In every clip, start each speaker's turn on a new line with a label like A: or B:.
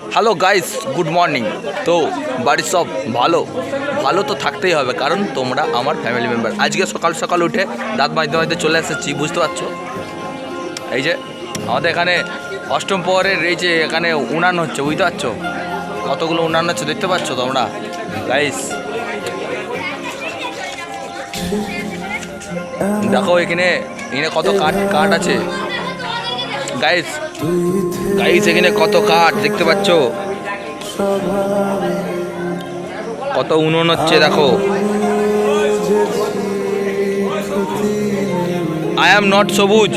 A: Hello guys good morning তো বাড়ির সব ভালো? ভালো তো থাকতেই হবে, কারণ তোমরা আমার ফ্যামিলি মেম্বার আজকে সকাল সকাল উঠে দাঁত মাজতে মাজতে চলে এসেছি, বুঝতে পারছ? এই যে, আমাদের এখানে অষ্টম প্রহরের এই যে এখানে উনান হচ্ছে, বুঝতে পারছ? কতগুলো উনান হচ্ছে দেখতে পাচ্ছ তোমরা? গাইস দেখো এখানে এখানে কত কাঠ কাঠ আছে। গাইস গাইস এখানে কত কাঠ দেখতে পাচ্ছ? কত উনুন হচ্ছে, দেখো। আই অ্যাম নট সবুজ।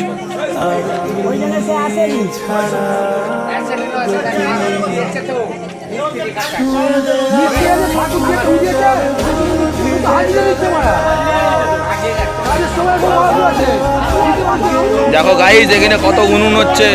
A: দেখো গাইজ এখানে কত উনুন হচ্ছে।